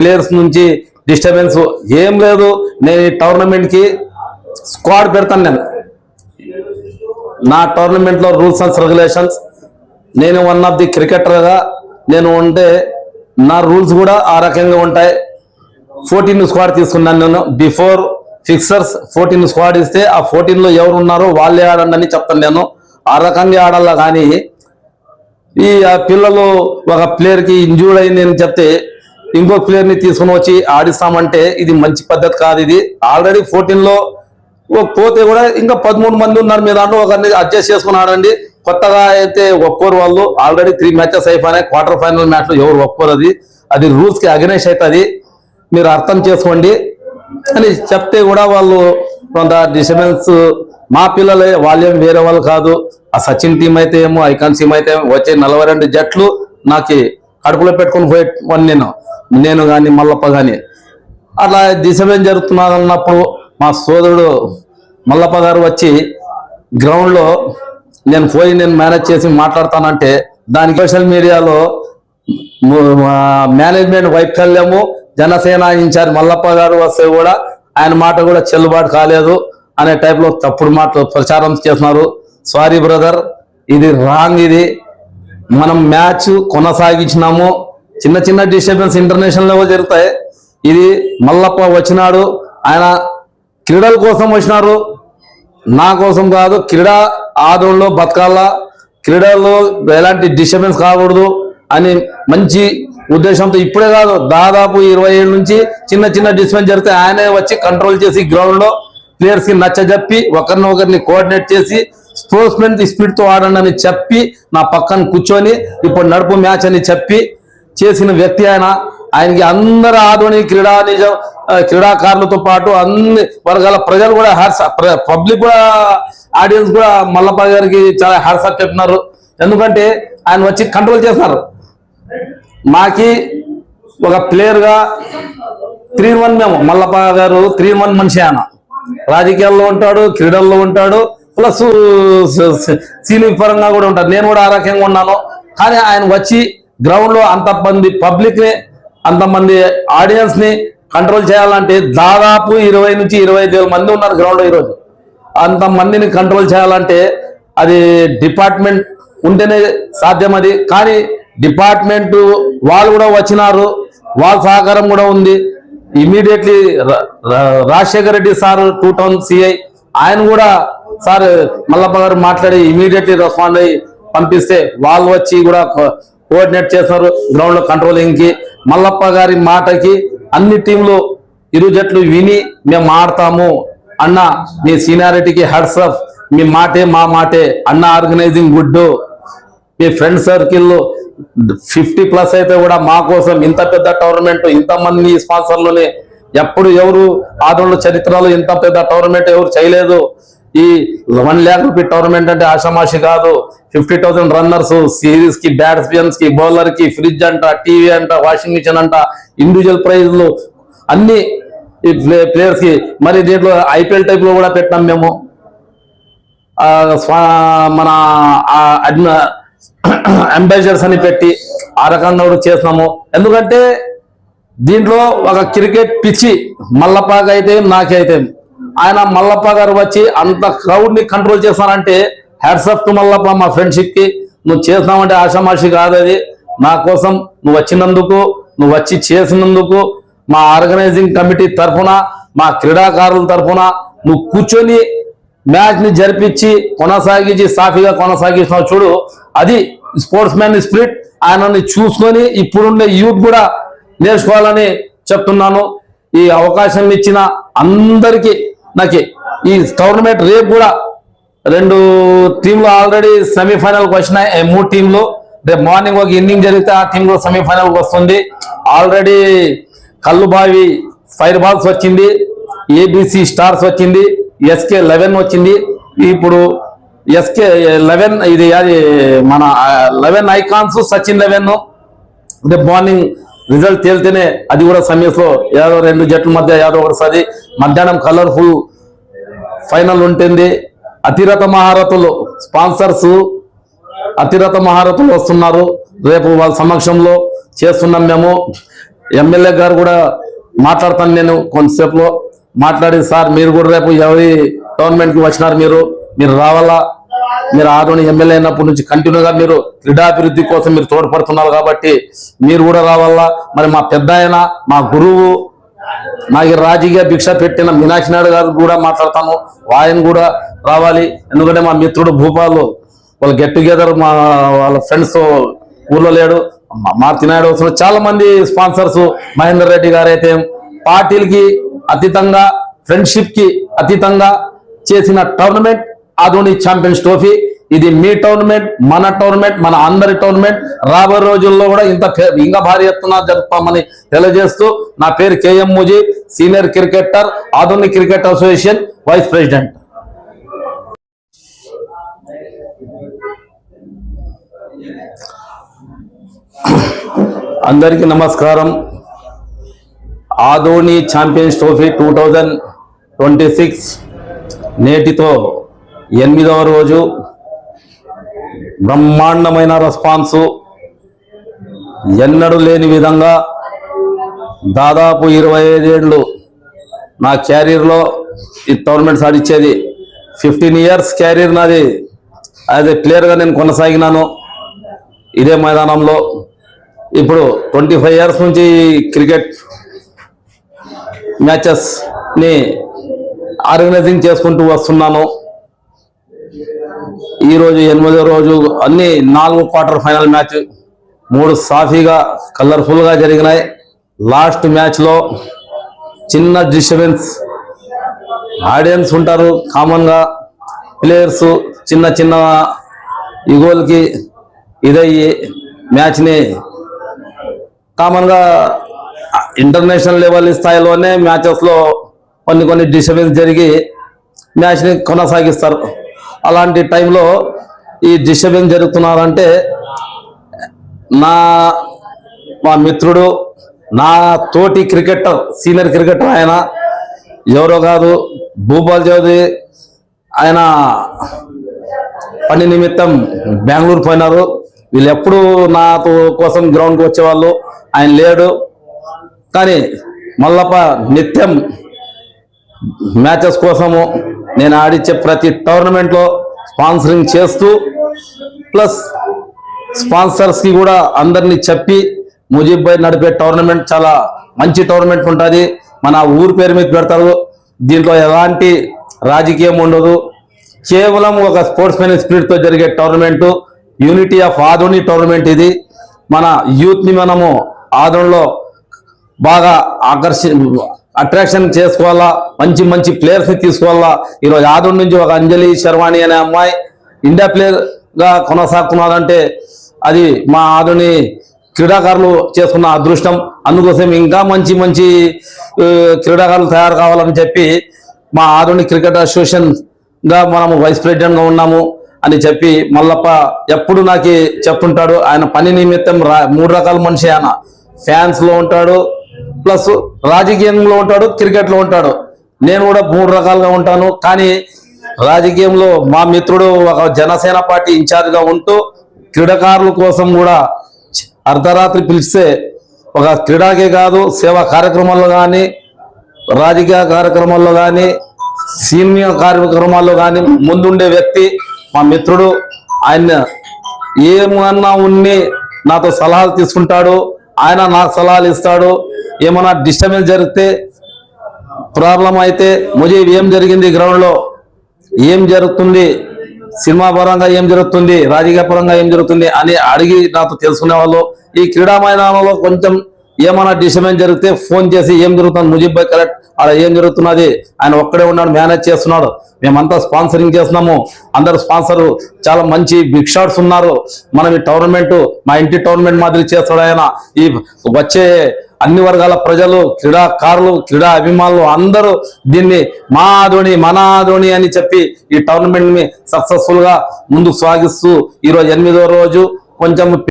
Players నుంచి disturbance ఏం లేదు. నేను ఈ టోర్నమెంట్కి స్క్వాడ్ పెడతాను నేను. నా టోర్నమెంట్లో రూల్స్ అండ్ రెగ్యులేషన్స్ నేను వన్ ఆఫ్ ది క్రికెటర్గా నేను ఉంటే నా రూల్స్ కూడా ఆ రకంగా ఉంటాయి. ఫోర్టీన్ స్క్వాడ్ తీసుకున్నాను నేను. బిఫోర్ ఫిక్సర్స్ ఫోర్టీన్ స్క్వాడ్ ఇస్తే ఆ ఫోర్టీన్లో ఎవరు ఉన్నారో వాళ్ళే ఆడండి అని చెప్తాను నేను. ఆ రకంగా ఆడాలా కానీ ఈ పిల్లలు ఒక ప్లేయర్కి ఇంజూర్డ్ అయింది అని చెప్తే ఇంకో ప్లేయర్ని తీసుకుని వచ్చి ఆడిస్తామంటే ఇది మంచి పద్ధతి కాదు ఇది. ఆల్రెడీ ఫోర్టీన్లో పోతే కూడా ఇంకా పదమూడు మంది ఉన్నారు మీ దాంట్లో ఒకరిని అడ్జస్ట్ చేసుకుని ఆడండి. కొత్తగా అయితే ఒక్కోరు వాళ్ళు. ఆల్రెడీ త్రీ మ్యాచెస్ అయిపోయినాయి. క్వార్టర్ ఫైనల్ మ్యాచ్లో ఎవరు ఒక్కోరు అది. అది రూల్స్కి అగనెస్ట్ అవుతుంది. మీరు అర్థం చేసుకోండి. అని చెప్తే కూడా వాళ్ళు కొంత డిస్టర్బెన్స్ మా పిల్లలే వాళ్ళేం వేరే వాళ్ళు కాదు. ఆ సచిన్ టీం అయితే ఏమో ఐకాన్ టీం అయితే ఏమో వచ్చే నలభై రెండు జట్లు నాకు కడుపులో పెట్టుకొని పోయేవాడిని నేను. నేను కానీ మల్లప్ప కానీ అట్లా దిశమేం జరుగుతున్నది అన్నప్పుడు మా సోదరుడు మల్లప్ప గారు వచ్చి గ్రౌండ్లో నేను పోయి నేను మేనేజ్ చేసి మాట్లాడతానంటే దానికి సోషల్ మీడియాలో మేనేజ్మెంట్ వైఫల్యము జనసేన ఇన్ఛార్జ్ మల్లప్ప గారు వస్తే కూడా ఆయన మాట కూడా చెల్లుబాటు కాలేదు అనే టైప్లో తప్పుడు మాటలు ప్రచారం చేస్తున్నారు. సారీ బ్రదర్ ఇది రాంగ్ ఇది. మనం మ్యాచ్ కొనసాగించినాము. చిన్న చిన్న డిస్టర్బెన్స్ ఇంటర్నేషనల్ లెవెల్ జరుగుతాయి. ఇది మల్లప్ప వచ్చినాడు. ఆయన క్రీడల కోసం వచ్చినారు. నా కోసం కాదు క్రీడా ఆదరణలో బతకాల. క్రీడల్లో ఎలాంటి డిస్టర్బెన్స్ కాకూడదు అని మంచి ఉద్దేశంతో ఇప్పుడే కాదు దాదాపు ఇరవై ఏళ్ళ నుంచి చిన్న చిన్న డిస్టర్బెన్స్ జరిగితే ఆయనే వచ్చి కంట్రోల్ చేసి గ్రౌండ్లో ప్లేయర్స్కి నచ్చజెప్పి ఒకరిని ఒకరిని కోఆర్డినేట్ చేసి స్పోర్ట్స్మెన్ స్పీడ్తో ఆడండి అని చెప్పి నా పక్కన కూర్చొని ఇప్పుడు నడుపు మ్యాచ్ అని చెప్పి చేసిన వ్యక్తి ఆయన. ఆయనకి అందరు ఆధునిక క్రీడా నిజం క్రీడాకారులతో పాటు అన్ని వర్గాల ప్రజలు కూడా హ్యాట్స్ పబ్లిక్ కూడా ఆడియన్స్ కూడా మల్లప్ప గారికి చాలా హ్యాట్స్ ఆఫ్ చెప్తున్నారు. ఎందుకంటే ఆయన వచ్చి కంట్రోల్ చేస్తున్నారు. మాకి ఒక ప్లేయర్గా త్రీ వన్ మేము మల్లప్ప గారు త్రీ వన్ మనిషి ఆయన. రాజకీయాల్లో ఉంటాడు క్రీడల్లో ఉంటాడు ప్లస్ సీనింగ్ పరంగా కూడా ఉంటాడు. నేను కూడా ఆ రకంగా ఉన్నాను. కానీ ఆయన వచ్చి గ్రౌండ్లో అంత మంది పబ్లిక్ని అంతమంది ఆడియన్స్ని కంట్రోల్ చేయాలంటే దాదాపు ఇరవై నుంచి ఇరవై ఐదు మంది ఉన్నారు గ్రౌండ్లో ఈరోజు. అంత మందిని కంట్రోల్ చేయాలంటే అది డిపార్ట్మెంట్ ఉంటేనే సాధ్యం అది. కానీ డిపార్ట్మెంట్ వాళ్ళు కూడా వచ్చినారు వాళ్ళ సహకారం కూడా ఉంది. Immediately Rajasekhara Reddy sir two town CI ఆయన కూడా సార్ మల్లప్ప గారు మాట్లాడి ఇమీడియట్లీ రెస్పాండ్ అయ్యి పంపిస్తే వాళ్ళు వచ్చి కూడా కోఆర్డినేట్ చేస్తున్నారు గ్రౌండ్లో కంట్రోలింగ్కి. మల్లప్ప గారి మాటకి అన్ని టీంలు ఇరు జట్లు విని మేము ఆడతాము. అన్న మీ సీనియారిటీకి హెడ్స్ అప్ మీ మాటే మా మాటే. అన్న ఆర్గనైజింగ్ గుడ్ మీ ఫ్రెండ్ సర్కిల్ ఫిఫ్టీ ప్లస్ అయితే కూడా మా కోసం ఇంత పెద్ద టోర్నమెంట్ ఇంతమంది స్పాన్సర్లని ఎప్పుడు ఎవరు ఆదంలో చరిత్రలో ఇంత పెద్ద టోర్నమెంట్ ఎవరు చేయలేదు. ఈ వన్ ల్యాక్ రూపీ టోర్నమెంట్ అంటే ఆషామాషి కాదు. ఫిఫ్టీ థౌసండ్ రన్నర్స్ సిరీస్కి బ్యాట్స్మెన్స్కి బౌలర్కి ఫ్రిడ్జ్ అంట టీవీ అంట వాషింగ్ మిషన్ అంట ఇండివిజువల్ ప్రైజ్లు అన్ని ఈ ప్లేయర్స్కి. మరి దీంట్లో ఐపీఎల్ టైప్లో కూడా పెట్టినాం మేము. మన అంబాసిడర్స్ అని పెట్టి ఆ రకంగా కూడా చేసినాము. ఎందుకంటే దీంట్లో ఒక క్రికెట్ పిచ్చి మల్లపాక అయితే నాకైతే ఆయన మల్లప్ప గారు వచ్చి అంత క్రౌడ్ని కంట్రోల్ చేస్తానంటే హ్యాట్స్ టు మల్లప్ప మా ఫ్రెండ్షిప్కి. నువ్వు చేస్తామంటే ఆషామాషి కాదు అది. నా కోసం నువ్వు వచ్చినందుకు నువ్వు వచ్చి చేసినందుకు మా ఆర్గనైజింగ్ కమిటీ తరఫున మా క్రీడాకారుల తరఫున నువ్వు కూర్చొని మ్యాచ్ని జరిపించి కొనసాగించి సాఫీగా కొనసాగిస్తున్నావు చూడు. అది స్పోర్ట్స్ మ్యాన్ స్పిరిట్ ఆయనని చూసుకొని ఇప్పుడుండే యూత్ కూడా నేర్చుకోవాలని చెప్తున్నాను. ఈ అవకాశం ఇచ్చిన అందరికీ నాకు ఈ టోర్నమెంట్ రేపు కూడా రెండు టీంలు ఆల్రెడీ సెమీఫైనల్కి వచ్చినాయి. మూడు టీంలు రేపు మార్నింగ్ ఒక ఇన్నింగ్ జరిగితే ఆ టీంలో సెమీఫైనల్కి వస్తుంది. ఆల్రెడీ కల్లుబావి ఫైర్ బాల్స్ వచ్చింది. ఏబిసి స్టార్స్ వచ్చింది. ఎస్కే లెవెన్ వచ్చింది. ఇప్పుడు ఎస్కే లెవెన్ ఇది అది మన లెవెన్ ఐకాన్స్ సచిన్ లెవెన్ రేపు మార్నింగ్ రిజల్ట్ తేలితేనే అది కూడా సమయస్లో ఏదో రెండు జట్ల మధ్య ఏదో ఒకటి మధ్యాహ్నం కలర్ఫుల్ ఫైనల్ ఉంటుంది. అతిరథ మహారథులు స్పాన్సర్స్ అతిరథ మహారథులు వస్తున్నారు. రేపు వాళ్ళ సమక్షంలో చేస్తున్నాం మేము. ఎమ్మెల్యే గారు కూడా మాట్లాడతాను నేను కొంతసేపులో. మాట్లాడి సార్ మీరు కూడా రేపు ఎవరి గవర్నమెంట్కి వచ్చినారు మీరు? మీరు రావాలా? మీరు ఆదోని ఎమ్మెల్యే అయినప్పటి నుంచి కంటిన్యూగా మీరు క్రీడాభివృద్ధి కోసం మీరు తోడ్పడుతున్నారు కాబట్టి మీరు కూడా రావాలా? మరి మా పెద్ద మా గురువు నాకు రాజకీయ భిక్ష పెట్టిన మీనాక్షి నాయుడు గారు కూడా మాట్లాడతాను ఆయన కూడా రావాలి. ఎందుకంటే మా మిత్రుడు భూపాలు వాళ్ళు గెట్ టుగెదర్ మా వాళ్ళ ఫ్రెండ్స్ ఊర్లో లేడు. మా- మార్తి నాయుడు వస్తున్నారు చాలా మంది స్పాన్సర్స్ మహేందర్ రెడ్డి గారైతే పార్టీలకి అతీతంగా ఫ్రెండ్షిప్కి అతీతంగా చేసిన టోర్నమెంట్ ఆధోని ఛాంపియన్స్ ట్రోఫీ ఇది మీ టోర్నమెంట్ మన టోర్నమెంట్ మన అందరి టోర్నమెంట్ రాబోయే రోజుల్లో కూడా ఇంత ఇంకా భారీ ఎత్తున జరుపుతామని తెలియజేస్తూ నా పేరు KM Muji senior cricketer Adhunik cricket association vice president అందరికీ నమస్కారం. Adoni champions trophy two thousand twenty six నేటితో ఎనిమిదవ రోజు బ్రహ్మాండమైన రెస్పాన్సు. ఎన్నడూ లేని విధంగా దాదాపు ఇరవై ఐదేళ్ళు నా క్యారియర్లో ఈ టోర్నమెంట్ సాధించేది ఫిఫ్టీన్ ఇయర్స్ క్యారియర్ నాది. యాజ్ క్లియర్గా ప్లేయర్గా నేను కొనసాగినాను ఇదే మైదానంలో. ఇప్పుడు ట్వంటీ ఫైవ్ ఇయర్స్ నుంచి క్రికెట్ మ్యాచెస్ని ఆర్గనైజింగ్ చేసుకుంటూ వస్తున్నాను. ఈరోజు ఎనిమిదో రోజు అన్ని నాలుగు క్వార్టర్ ఫైనల్ మ్యాచ్ మూడు సాఫీగా కలర్ఫుల్గా జరిగినాయి. లాస్ట్ మ్యాచ్లో చిన్న డిస్టర్బెన్స్ ఆడియన్స్ ఉంటారు కామన్గా ప్లేయర్స్ చిన్న చిన్న ఇగోల్కి ఇదయ్యి మ్యాచ్ని కామన్గా ఇంటర్నేషనల్ లెవెల్ స్థాయిలోనే మ్యాచెస్లో కొన్ని కొన్ని డిస్టర్బెన్స్ జరిగి మ్యాచ్ని కొనసాగిస్తారు. అలాంటి టైంలో ఈ డిస్టర్బెన్స్ జరుగుతున్నారంటే నా మా మిత్రుడు నా తోటి క్రికెటర్ సీనియర్ క్రికెటర్ ఆయన ఎవరో కాదు భూపాల్ చౌదరి ఆయన పని నిమిత్తం బెంగళూరు పోయినారు. వీళ్ళు ఎప్పుడు నాతో కోసం గ్రౌండ్కి వచ్చేవాళ్ళు. ఆయన లేడు. కానీ మల్లప్ప నిత్యం మ్యాచెస్ కోసము నేను ఆడిచ్చే ప్రతి టోర్నమెంట్లో స్పాన్సరింగ్ చేస్తూ ప్లస్ స్పాన్సర్స్కి కూడా అందరినీ చెప్పి ముజీబ్ భాయ్ నడిపే టోర్నమెంట్ చాలా మంచి టోర్నమెంట్ ఉంటుంది. మన ఊరు పేరు మీద పెడతారు. దీంట్లో ఎలాంటి రాజకీయం ఉండదు. కేవలం ఒక స్పోర్ట్స్ మెన్ స్పిరిట్తో జరిగే tournament unity of Adoni tournament ఇది. మన యూత్ని మనము ఆదోన్లో బాగా ఆకర్షి అట్రాక్షన్ చేసుకోవాలా? మంచి మంచి ప్లేయర్స్ని తీసుకోవాలా? ఈరోజు ఆదోన్ నుంచి ఒక అంజలి శర్వాణి అనే అమ్మాయి ఇండియా ప్లేయర్గా కొనసాగుతున్నారంటే అది మా ఆదుని క్రీడాకారులు చేసుకున్న అదృష్టం. అందుకోసం ఇంకా మంచి మంచి క్రీడాకారులు తయారు కావాలని చెప్పి మా ఆదుని క్రికెట్ అసోసియేషన్గా మనము వైస్ ప్రెసిడెంట్గా ఉన్నాము అని చెప్పి మల్లప్ప ఎప్పుడు నాకు చెప్తుంటాడు. ఆయన పని నిమిత్తం రా- మూడు రకాల మనిషి ఆయన. ఫ్యాన్స్లో ఉంటాడు ప్లస్ రాజకీయంలో ఉంటాడు క్రికెట్లో ఉంటాడు. నేను కూడా మూడు రకాలుగా ఉంటాను. కానీ రాజకీయంలో మా మిత్రుడు ఒక జనసేన పార్టీ ఇన్ఛార్జ్గా ఉంటూ క్రీడాకారుల కోసం కూడా అర్ధరాత్రి పిలిస్తే ఒక క్రీడాకే కాదు సేవా కార్యక్రమాల్లో కానీ రాజకీయ కార్యక్రమాల్లో కానీ సీనియర్ కార్యక్రమాల్లో కానీ ముందుండే వ్యక్తి మా మిత్రుడు. ఆయన ఏమన్నా ఉన్ని నాతో సలహాలు తీసుకుంటాడు ఆయన నాకు సలహాలు ఇస్తాడు. ఏమన్నా డిస్టర్బెన్స్ జరిగితే ప్రాబ్లం అయితే ముజీబ్ ఏం జరిగింది గ్రౌండ్లో ఏం జరుగుతుంది? సినిమా పరంగా ఏం జరుగుతుంది? రాజకీయ పరంగా ఏం జరుగుతుంది అని అడిగి నాతో తెలుసుకునే వాళ్ళు ఈ క్రీడా మైదానంలో కొంచెం ఏమైనా డిస్టర్బెన్స్ జరిగితే ఫోన్ చేసి ఏం జరుగుతుంది? ముజీబ్ భాయ్ కరెక్ట్ అలా ఏం జరుగుతున్నది? ఆయన ఒక్కడే ఉన్నాడు మేనేజ్ చేస్తున్నాడు. మేమంతా స్పాన్సరింగ్ చేస్తున్నాము. అందరు స్పాన్సర్ చాలా మంచి బిగ్ షాట్స్ ఉన్నారు. మనం ఈ టోర్నమెంట్ మా ఇంటి టోర్నమెంట్ మాదిరి చేస్తాడు ఆయన. ఈ వచ్చే అన్ని వర్గాల ప్రజలు క్రీడాకారులు క్రీడా అభిమానులు అందరూ దీన్ని మా ధోని మన ధోని అని చెప్పి ఈ టోర్నమెంట్ని సక్సెస్ఫుల్గా ముందుకు సాగిస్తూ ఈరోజు ఎనిమిదో రోజు కొంచెం